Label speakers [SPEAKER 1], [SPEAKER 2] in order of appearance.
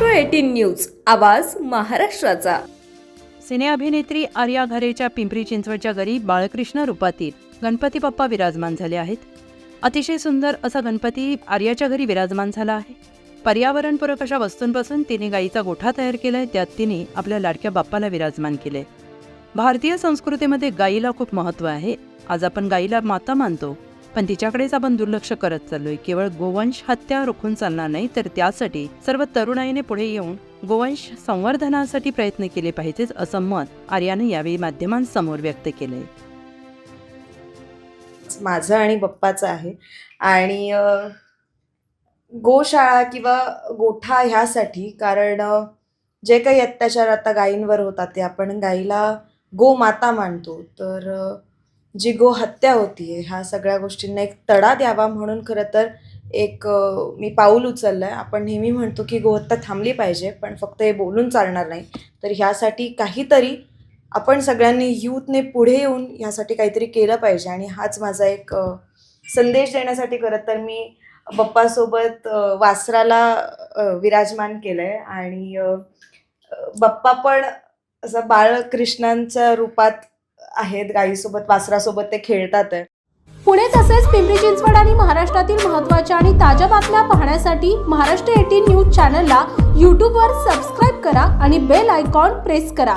[SPEAKER 1] Eighteen news आवाज महाराष्ट्राचा.
[SPEAKER 2] सिने अभिनेत्री आर्या घरेच्या पिंपरी चिंचवडच्या घरी बाळकृष्ण रूपातील गणपती बाप्पा विराजमान झाले आहेत. अतिशय सुंदर असा गणपती आर्याच्या घरी विराजमान झाला आहे. पर्यावरणपूरक अशा वस्तूंपासून तिने गाईचा गोठा तयार केलाय त्यात तिने आपल्या लाडक्या बाप्पाला विराजमान केले भारतीय संस्कृतीमध्ये गाईला खूप महत्त्व आहे. आज आपण गाईला माता मानतो. पण तिच्याकडेच आपण दुर्लक्ष करत चाललोय. केवळ गोवंश हत्या रोखून चालणार नाही तर त्यासाठी सर्व तरुणाईने पुढे येऊन गोवंश संवर्धनासाठी प्रयत्न केले पाहिजेत असं मत आर्याने यावेळी माध्यमांसमोर व्यक्त केले
[SPEAKER 3] माझं आणि बप्पाचं आहे. आणि गोशाळा किंवा गोठा ह्यासाठी कारण जे काही अत्याचार आता गायींवर होतात ते आपण गाईला गोमाता मानतो. तर जी गो हत्या आहे ह्या सगळ्या गोष्टींना एक तडा द्यावा म्हणून खरं तर एक मी पाऊल उचललं आहे आपण नेहमी म्हणतो की गोहत्या थांबली पाहिजे पण फक्त हे बोलून चालणार नाही. तर ह्यासाठी काहीतरी आपण सगळ्यांनी यूथने पुढे येऊन ह्यासाठी काहीतरी केलं पाहिजे. आणि हाच माझा एक संदेश देण्यासाठी खरं तर मी बप्पासोबत वासराला विराजमान केलं आहे आणि बप्पा पण असं बाळकृष्णांच्या रूपात आहेत गाईसोबत वासरासोबत ते खेळतात
[SPEAKER 4] पुणे तसेच पिंपरी चिंचवड आणि महाराष्ट्रातील महत्त्वाच्या आणि ताज्या बातम्या पाहण्यासाठी महाराष्ट्र एटीन न्यूज चॅनलला यूट्यूबवर सबस्क्राईब करा आणि बेल आयकॉन प्रेस करा.